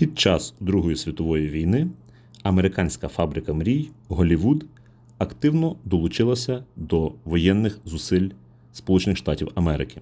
Під час Другої світової війни американська фабрика мрій Голівуд активно долучилася до воєнних зусиль Сполучених Штатів Америки.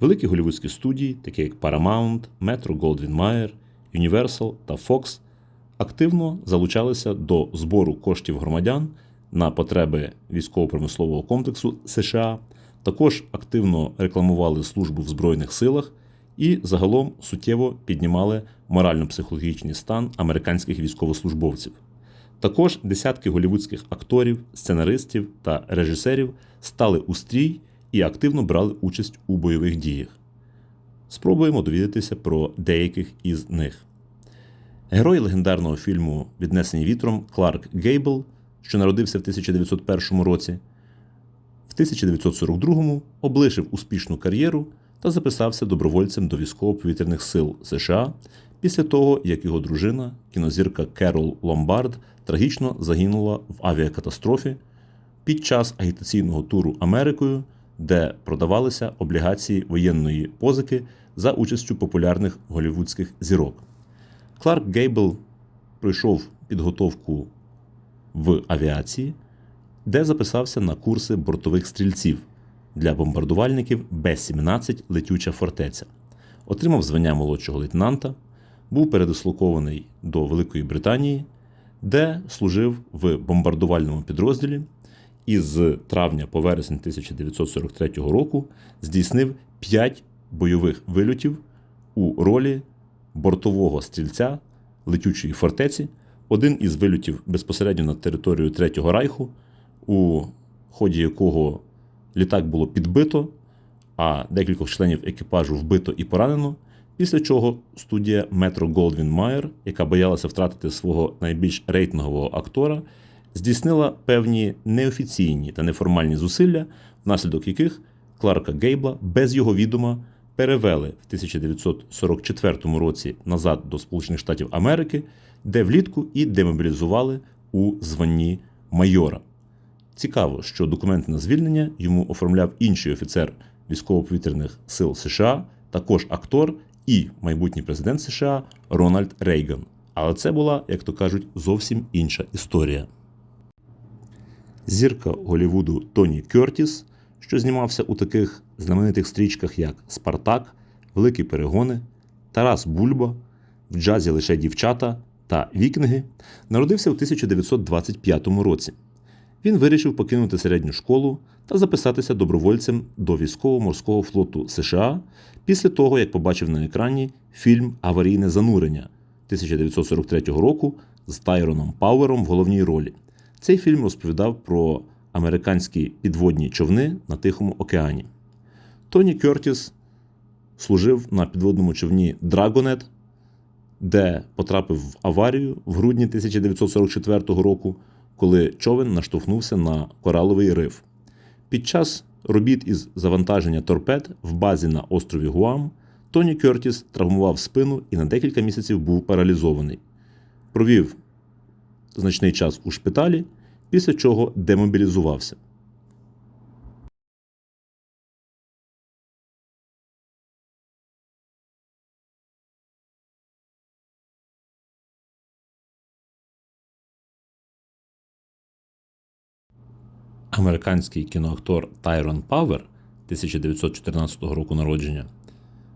Великі голівудські студії, такі як Paramount, Metro Goldwyn Mayer, Universal та Fox, активно залучалися до збору коштів громадян на потреби військово-промислового комплексу США, також активно рекламували службу в Збройних силах і загалом суттєво піднімали морально-психологічний стан американських військовослужбовців. Також десятки голівудських акторів, сценаристів та режисерів стали у стрій і активно брали участь у бойових діях. Спробуємо довідатися про деяких із них. Герой легендарного фільму Віднесені вітром Кларк Гейбл, що народився в 1901 році, в 1942-му облишив успішну кар'єру та записався добровольцем до військово-повітряних сил США після того, як його дружина, кінозірка Керол Ломбард, трагічно загинула в авіакатастрофі під час агітаційного туру Америкою, де продавалися облігації воєнної позики за участю популярних голівудських зірок. Кларк Гейбл пройшов підготовку в авіації, де записався на курси бортових стрільців для бомбардувальників Б-17 Летюча фортеця, отримав звання молодшого лейтенанта, був передислокований до Великої Британії, де служив в бомбардувальному підрозділі і з травня по вересень 1943 року здійснив 5 бойових вильотів у ролі бортового стрільця летючої фортеці, один із вильотів безпосередньо на територію Третього Райху, у ході якого літак було підбито, а декількох членів екіпажу вбито і поранено. Після чого студія Metro Goldwyn Mayer, яка боялася втратити свого найбільш рейтингового актора, здійснила певні неофіційні та неформальні зусилля, внаслідок яких Кларка Гейбла без його відома перевели в 1944 році назад до Сполучених Штатів Америки, де влітку і демобілізували у званні майора. Цікаво, що документи на звільнення йому оформляв інший офіцер військово-повітряних сил США, також актор і майбутній президент США Рональд Рейган. Але це була, як то кажуть, зовсім інша історія. Зірка Голівуду Тоні Кертіс, що знімався у таких знаменитих стрічках, як Спартак, Великі перегони, Тарас Бульба, в джазі лише дівчата та Вікінги, народився в 1925 році. Він вирішив покинути середню школу та записатися добровольцем до військово-морського флоту США після того, як побачив на екрані фільм Аварійне занурення 1943 року з Тайроном Пауером в головній ролі. Цей фільм розповідав про американські підводні човни на Тихому океані. Тоні Кертіс служив на підводному човні Драгонет, де потрапив в аварію в грудні 1944 року, коли човен наштовхнувся на кораловий риф. Під час робіт із завантаження торпед в базі на острові Гуам Тоні Кертіс травмував спину і на декілька місяців був паралізований. Провів значний час у шпиталі, після чого демобілізувався. Американський кіноактор Тайрон Павер 1914 року народження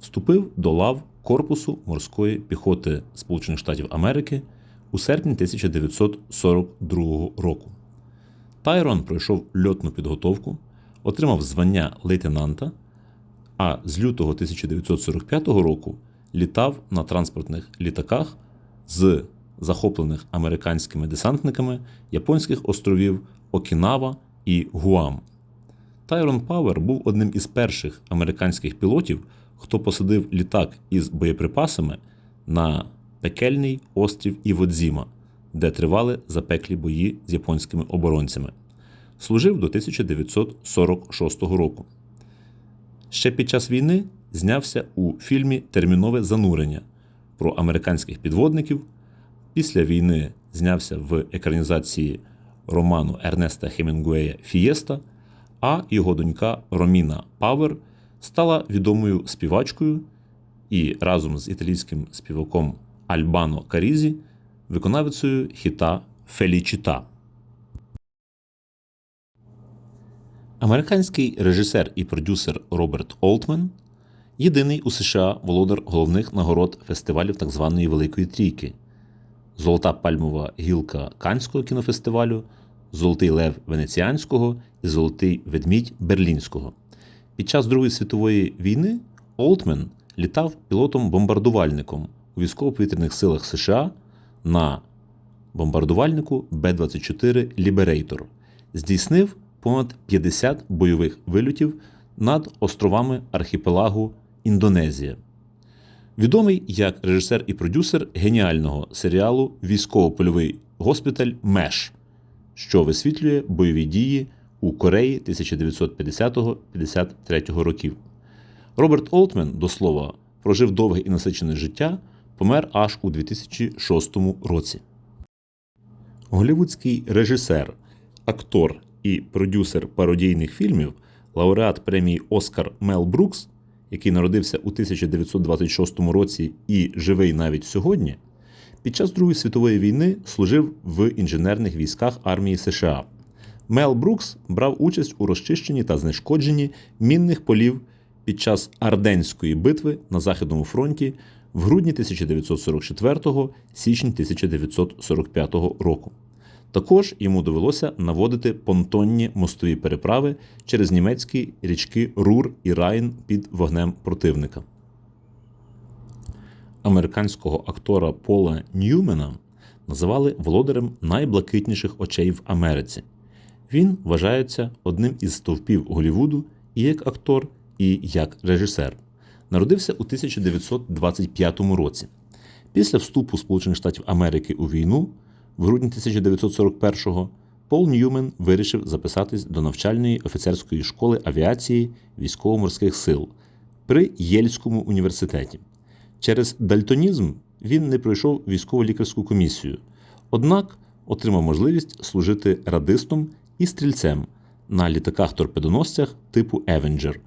вступив до лав Корпусу морської піхоти Сполучених Штатів Америки у серпні 1942 року. Тайрон пройшов льотну підготовку, отримав звання лейтенанта, а з лютого 1945 року літав на транспортних літаках з захоплених американськими десантниками японських островів Окінава і Гуам. Тайрон Пауер був одним із перших американських пілотів, хто посадив літак із боєприпасами на пекельний острів Іводзіма, де тривали запеклі бої з японськими оборонцями. Служив до 1946 року. Ще під час війни знявся у фільмі Термінове занурення про американських підводників. Після війни знявся в екранізації роману Ернеста Хемінгуея Фієста, а його донька Роміна Павер стала відомою співачкою і разом з італійським співаком Альбано Карізі виконавицею хіта Фелічіта. Американський режисер і продюсер Роберт Олтмен єдиний у США володар головних нагород фестивалів так званої Великої Трійки. Золота пальмова гілка Канського кінофестивалю, Золотий Лев Венеціанського і Золотий ведмідь Берлінського. Під час Другої світової війни Олтмен літав пілотом-бомбардувальником у військово-повітряних силах США на бомбардувальнику Б-24 Ліберейтор. Здійснив понад 50 бойових вильотів над островами архіпелагу Індонезія. Відомий як режисер і продюсер геніального серіалу Військово-польовий госпіталь МЕШ, що висвітлює бойові дії у Кореї 1950-53 років. Роберт Олтмен, до слова, прожив довге і насичене життя, помер аж у 2006 році. Голівудський режисер, актор і продюсер пародійних фільмів, лауреат премії Оскар Мел Брукс, який народився у 1926 році і живий навіть сьогодні, під час Другої світової війни служив в інженерних військах армії США. Мел Брукс брав участь у розчищенні та знешкодженні мінних полів під час Арденської битви на Західному фронті в грудні 1944 січні 1945 року. Також йому довелося наводити понтонні мостові переправи через німецькі річки Рур і Райн під вогнем противника. Американського актора Пола Ньюмена називали володарем найблакитніших очей в Америці. Він вважається одним із стовпів Голівуду і як актор, і як режисер. Народився у 1925 році. Після вступу Сполучених Штатів Америки у війну в грудні 1941-го Пол Ньюмен вирішив записатись до навчальної офіцерської школи авіації військово-морських сил при Єльському університеті. Через дальтонізм він не пройшов військово-лікарську комісію, однак отримав можливість служити радистом і стрільцем на літаках-торпедоносцях типу Евенджер,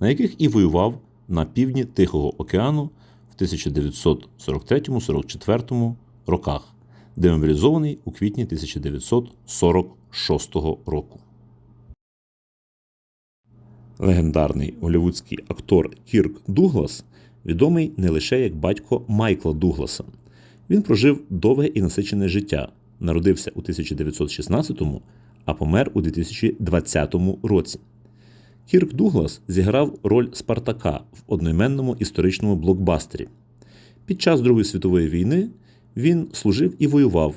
на яких і воював на півдні Тихого океану в 1943-44 роках, демобілізований у квітні 1946 року. Легендарний голівудський актор Кірк Дуглас відомий не лише як батько Майкла Дугласа. Він прожив довге і насичене життя, народився у 1916-му, а помер у 2020 році. Кірк Дуглас зіграв роль Спартака в одноіменному історичному блокбастері. Під час Другої світової війни він служив і воював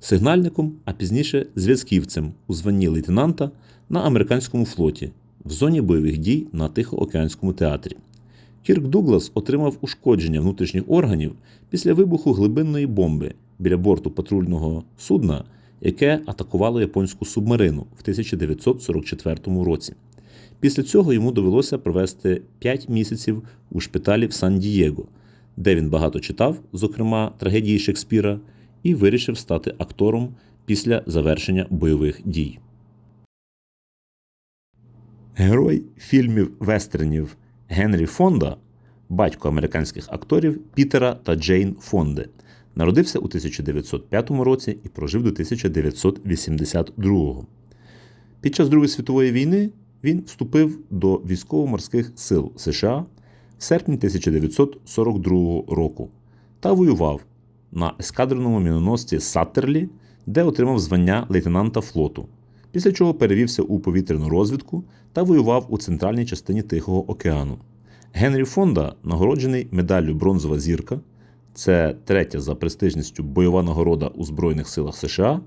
сигнальником, а пізніше зв'язківцем у званні лейтенанта на американському флоті в зоні бойових дій на Тихоокеанському театрі. Кірк Дуглас отримав ушкодження внутрішніх органів після вибуху глибинної бомби біля борту патрульного судна, яке атакувало японську субмарину в 1944 році. Після цього йому довелося провести 5 місяців у шпиталі в Сан-Дієго, де він багато читав, зокрема трагедії Шекспіра, і вирішив стати актором після завершення бойових дій. Герой фільмів вестернів Генрі Фонда, батько американських акторів Пітера та Джейн Фонди, народився у 1905 році і прожив до 1982. Під час Другої світової війни він вступив до військово-морських сил США серпні 1942 року та воював на ескадреному міноносці Саттерлі, де отримав звання лейтенанта флоту, після чого перевівся у повітряну розвідку та воював у центральній частині Тихого океану. Генрі Фонда нагороджений медаллю Бронзова зірка. Це третя за престижністю бойова нагорода у Збройних силах США,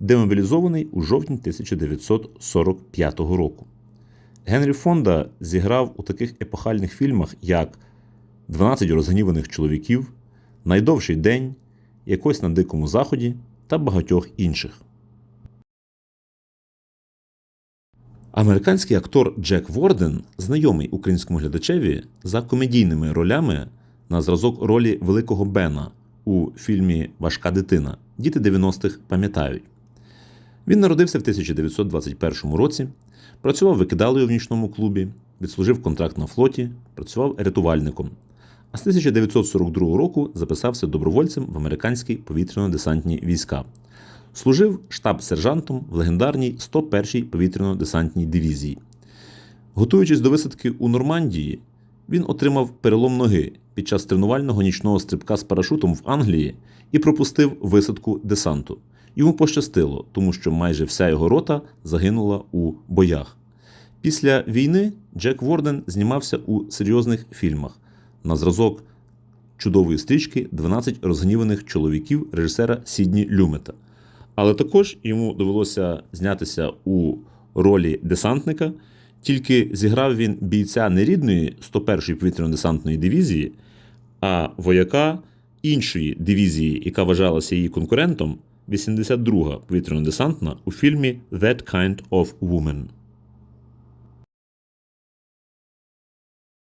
демобілізований у жовтні 1945 року. Генрі Фонда зіграв у таких епохальних фільмах, як «12 розгніваних чоловіків, Найдовший день, Якось на Дикому Заході та багатьох інших. Американський актор Джек Ворден знайомий українському глядачеві за комедійними ролями на зразок ролі Великого Бена у фільмі Важка дитина. Діти 90-х пам'ятають. Він народився в 1921 році, працював викидалою в нічному клубі, відслужив контракт на флоті, працював рятувальником. а з 1942 року записався добровольцем в американські повітряно-десантні війська. Служив штаб-сержантом в легендарній 101-й повітряно-десантній дивізії. Готуючись до висадки у Нормандії, він отримав перелом ноги під час тренувального нічного стрибка з парашутом в Англії і пропустив висадку десанту. Йому пощастило, тому що майже вся його рота загинула у боях. Після війни Джек Ворден знімався у серйозних фільмах на зразок чудової стрічки 12 розгніваних чоловіків режисера Сідні Люмета. Але також йому довелося знятися у ролі десантника, тільки зіграв він бійця не рідної 101-ї повітряно-десантної дивізії, а вояка іншої дивізії, яка вважалася її конкурентом, 82-га повітряно-десантна у фільмі That Kind of Woman.